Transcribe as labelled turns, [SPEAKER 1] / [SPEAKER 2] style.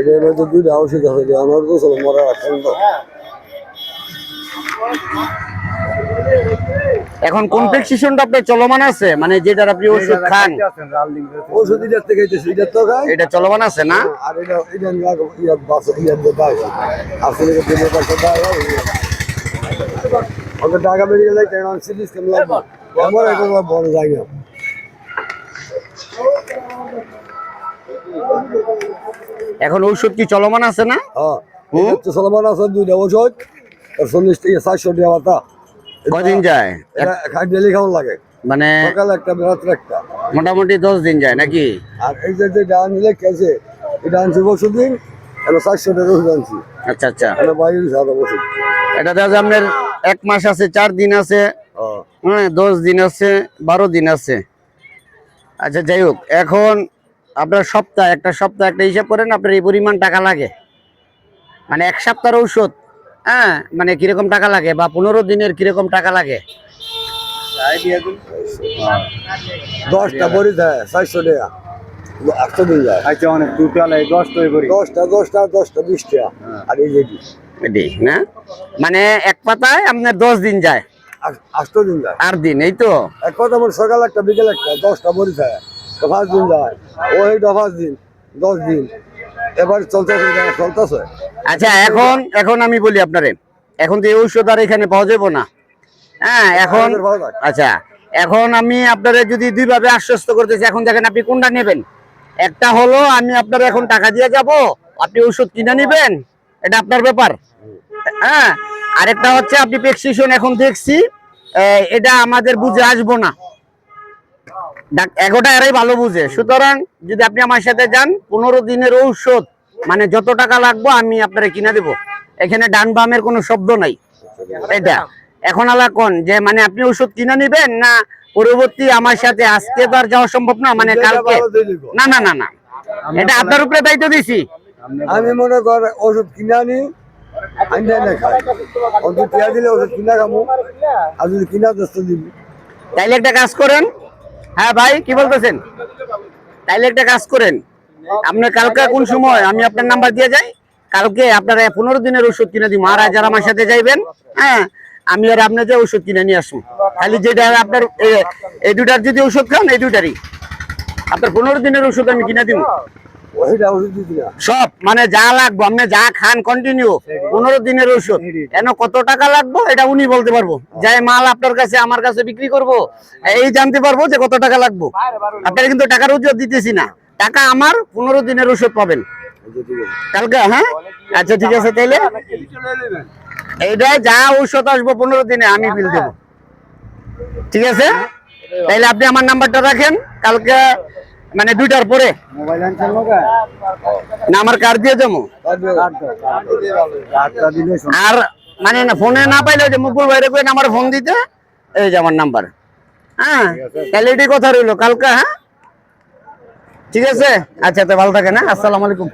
[SPEAKER 1] এটার মধ্যে দুইটা ওষুধ আছে আমার তো চলো মরা রাখছেন তো
[SPEAKER 2] এখন কোন প্রেসক্রিপশনটা আপনার চলমান আছে? মানে যেটার আপনি ওষুধ খান।
[SPEAKER 1] ওষুধ এটার থেকে এটার তো খাই।
[SPEAKER 2] এটা চলমান আছে না?
[SPEAKER 1] আর এটা এটা নিয়ে ইয়া বাস ইয়া দায় আসলে এটা দিনের কাছে দায় ওকে টাকা বেরিয়ে যায় কেন সিরিজ কেমন লাগবে। আমার এটা বড় জায়গা।
[SPEAKER 2] এখন ঔষধ কি চলমান আছে না?
[SPEAKER 1] হ্যাঁ সলমান আছে দুইটা আর চল্লিশ থেকে চারশো টাকা
[SPEAKER 2] কদিন যায়?
[SPEAKER 1] এটা খাই ডেলি খাওয়ান লাগে।
[SPEAKER 2] মানে
[SPEAKER 1] সকালে একটা রাত্রে একটা।
[SPEAKER 2] মোটামুটি দশ দিন যায় নাকি?
[SPEAKER 1] আর এই যে যেটা আনলে খেয়েছে এটা আনছি ওষুধ দিন এটা চারশো টাকা ওষুধ আনছি।
[SPEAKER 2] আচ্ছা আচ্ছা।
[SPEAKER 1] এটা বাইরে সাদা ওষুধ।
[SPEAKER 2] এটা দেখা যায় আপনার এক মাস আছে চার দিন আছে
[SPEAKER 1] হ্যাঁ।
[SPEAKER 2] হ্যাঁ দশ দিন আছে বারো দিন আছে। আচ্ছা যাই হোক এখন আপনার সপ্তাহ একটা সপ্তাহ একটা হিসাব করেন আপনার এই পরিমাণ টাকা লাগে। মানে এক সপ্তাহের ঔষধ হ্যাঁ? মানে কীরকম টাকা লাগে বা পনেরো দিনের কীরকম টাকা লাগে?
[SPEAKER 1] দশটা বড়ি দেয় চারশো টাকা। আটশো দিন যায়।
[SPEAKER 3] আচ্ছা অনেক দশটাই করি
[SPEAKER 1] দশটা দশটা দশটা বিশ টাকা। আর এই যেটি
[SPEAKER 2] না? মানে এক পাতায় আপনার দশ দিন যায়।
[SPEAKER 1] আটশো দিন যায়।
[SPEAKER 2] আর দিন এই তো?
[SPEAKER 1] এক আমার সকাল একটা বিকেল একটা দশটা বড়ি দেয় পাঁচ দিন যায়। ওই পাঁচ দিন দশ দিন। এবার চলতেছে চলতেছে।
[SPEAKER 2] আচ্ছা এখন এখন আমি বলি আপনারে এখন তো এই ঔষধ আর এখানে পাওয়া যাব না হ্যাঁ এখন। আচ্ছা এখন আমি আপনারা যদি দুইভাবে আশ্বস্ত করতেছি এখন দেখেন আপনি কোনটা নেবেন? একটা হলো আমি আপনার এখন টাকা দিয়ে যাব আপনি ওষুধ কিনে নেবেন এটা আপনার ব্যাপার। হ্যাঁ আরেকটা হচ্ছে আপনি প্রেসক্রিপশন এখন দেখছি এটা আমাদের বুঝে আসব না। এগোটা এরাই ভালো বুঝে। সুতরাং যদি আপনি আমার সাথে যান পনেরো দিনের ঔষধ মানে যত টাকা লাগবে আমি আপনারা কিনে দেবো। এখানে ডান বামের কোনো শব্দ নাই। এটা। এখন আলা কোন? যে মানে আপনি ওষুধ কিনে নেবেন না পরবর্তী আমার সাথে আজকে তো আর যাওয়া সম্ভব না মানে কালকে। না না না না। এটা আপনার উপরে দায়িত্ব দিছি।
[SPEAKER 1] আমি মনে কর ওষুধ কিনে আনি দিলে ওষুধ কিনা খামু। আর যদি কিনা দিবি
[SPEAKER 2] তাইলে একটা কাজ করেন হ্যাঁ ভাই, কি বলতেছেন? তাইলে একটা কাজ করেন। আপনার কালকে কোন সময়, আমি আপনার নাম্বার দিয়ে যাই, কালকে আপনার পনেরো দিনের ওষুধ কিনে দিব। আর যারা আমার সাথে যাইবেন হ্যাঁ আমি আর আপনাকে ওষুধ কিনে নিয়ে আসুন খালি যেটা আপনার এই দুটার যদি ওষুধ খান, এই দুটারই আপনার পনেরো দিনের ওষুধ আমি কিনে দিব। সব মানে যা লাগবে আপনি যা খান কন্টিনিউ পনেরো দিনের ওষুধ। কেন কত টাকা লাগবে এটা উনি বলতে পারব। যাই মাল আপনার কাছে আমার কাছে বিক্রি করব এই জানতে পারব যে কত টাকা লাগবে। আপনারা কিন্তু টাকার ওষুধ দিতেছি না। টাকা আমার পনেরো দিনের ওষুধ পাবেন।
[SPEAKER 1] আচ্ছা,
[SPEAKER 2] কালকে হ্যাঁ? আচ্ছা ঠিক আছে তাইলে? এইটা যা ঔষধ আসব পনেরো দিনে আমি বিল দেবো। ঠিক আছে? তাইলে আপনি আমার নাম্বারটা রাখেন। কালকে মানে দুইটার পরে?
[SPEAKER 3] মোবাইল আনছেন
[SPEAKER 2] না আমার কার দিয়ে যাব আর মানে না ফোনে না পাইলে যে মুকুল ভাইরে কই আমার ফোন দিতে। এই যে আমার নাম্বার হ্যাঁ এটাই কথা রইল কালকা হ্যাঁ? ঠিক আছে? আচ্ছা তো ভালো থাকেন হ্যাঁ? আসসালামু আলাইকুম।